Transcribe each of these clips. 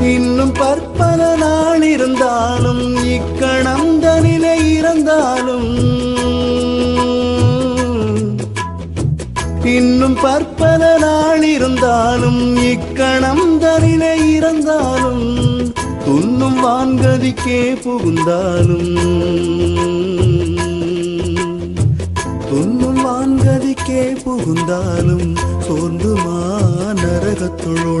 இன்னும் பற்பல நாள் இருந்தாலும் இக்கணம் தனிலே இருந்தாலும் இன்னும் பற்பல நாள் இருந்தாலும் இக்கணம் தனிலே இருந்தாலும் துண்ணும் வான்கதிக்கே புகுந்தாலும். துண்ணும் வான்கதிக்கே புகுந்தாலும் சோர்ந்துமா நரகத்துள்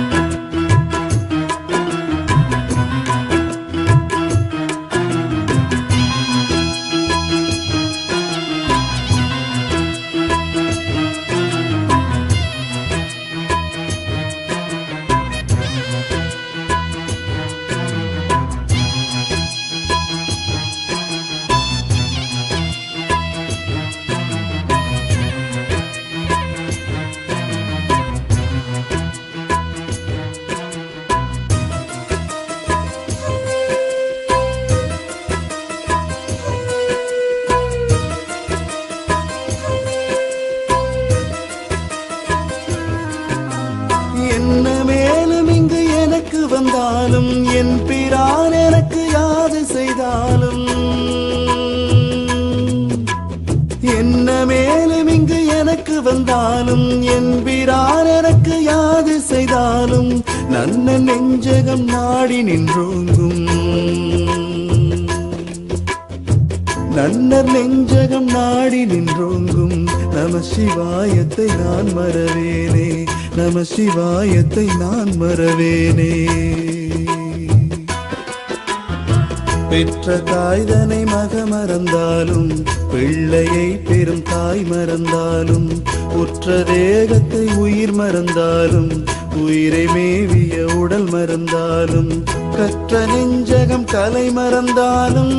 செய்தாலும் என் பிரான் எனக்கு யாது செய்தாலும் என்ன மேலும் இங்கு எனக்கு வந்தாலும் என் பிரான் எனக்கு யாது செய்தாலும் நன்ன நெஞ்சகம் நாடி நின்றோங்கும். நன்னர் நெஞ்சகம் நாடி நின்றோங்கும். நம சிவாயத்தை நான் மறவேனே. நம சிவாயத்தை நான் மறவேனே. பெற்ற தாய்தனை மக மறந்தாலும் பிள்ளையை பெரும் தாய் மறந்தாலும் உற்ற தேகத்தை உயிர் மறந்தாலும் உயிரை மேவிய உடல் மறந்தாலும் கற்ற நெஞ்சகம் கலை மறந்தாலும்.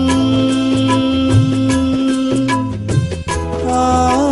ஆ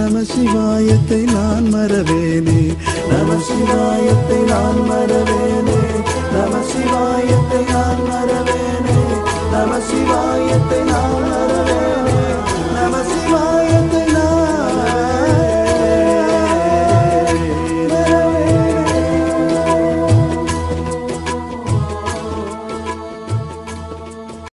நம சிவாயத்தை நான் மறவேனே. நம சிவாயத்தை நான் மறவேனே. நம